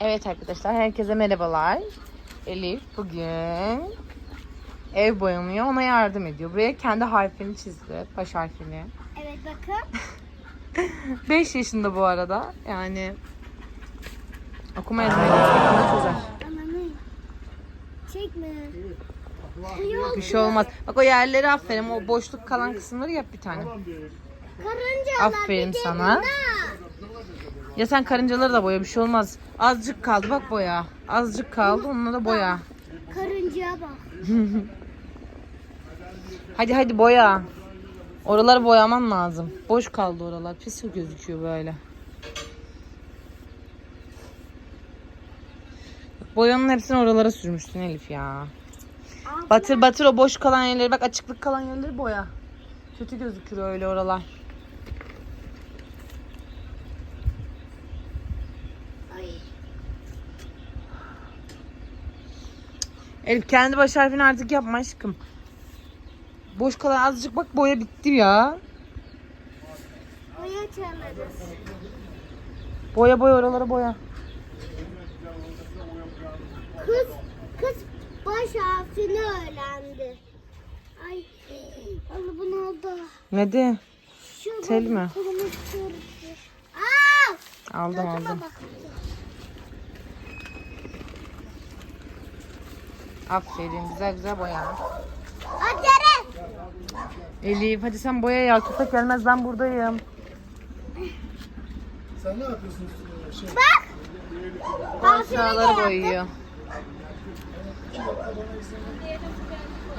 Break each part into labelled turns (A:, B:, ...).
A: Evet arkadaşlar herkese merhabalar. Elif bugün ev boyanıyor ona yardım ediyor. Buraya kendi harfini çizdi. Baş harfini.
B: Evet bakın.
A: 5 yaşında bu arada. Yani okuma yazmayı yakında çözer.
B: Ananı. Çekme.
A: Bir şey olmaz. Bak o yerleri aferin. O boşluk kalan kısımları yap bir tane.
B: Karıncalar
A: Aferin sana.
B: yanında.
A: Ya sen karıncaları da boya bir şey olmaz. Azıcık kaldı bak boya. Azıcık kaldı onunla da boya.
B: Karıncaya bak.
A: Hadi hadi boya. Oraları boyaman lazım. Boş kaldı oralar. Pis gözüküyor böyle. Boyanın hepsini oralara sürmüştün Elif ya. Batır batır o boş kalan yerleri bak açıklık kalan yerleri boya. Kötü gözükür öyle oralar.
B: Ay.
A: Elif kendi baş harfini artık yapma aşkım. Boş kalan azıcık bak boya bitti ya.
B: Boya çalarız.
A: Boya boya oraları boya.
B: Kız, kız baş harfini öğrendi. Ay. Allah bu ne oldu?
A: Ne de?
B: Şu
A: Tel mi? Aldım aldım.
B: bak.
A: Aferin güzel güzel boya.
B: Acele.
A: Elif hadi sen boya ya köpek gelmez ben buradayım.
C: Sen ne yapıyorsun? Şey,
B: Bak.
A: Aşağıları boyuyor.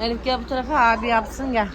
A: Elif gel bu tarafa abi yapsın gel.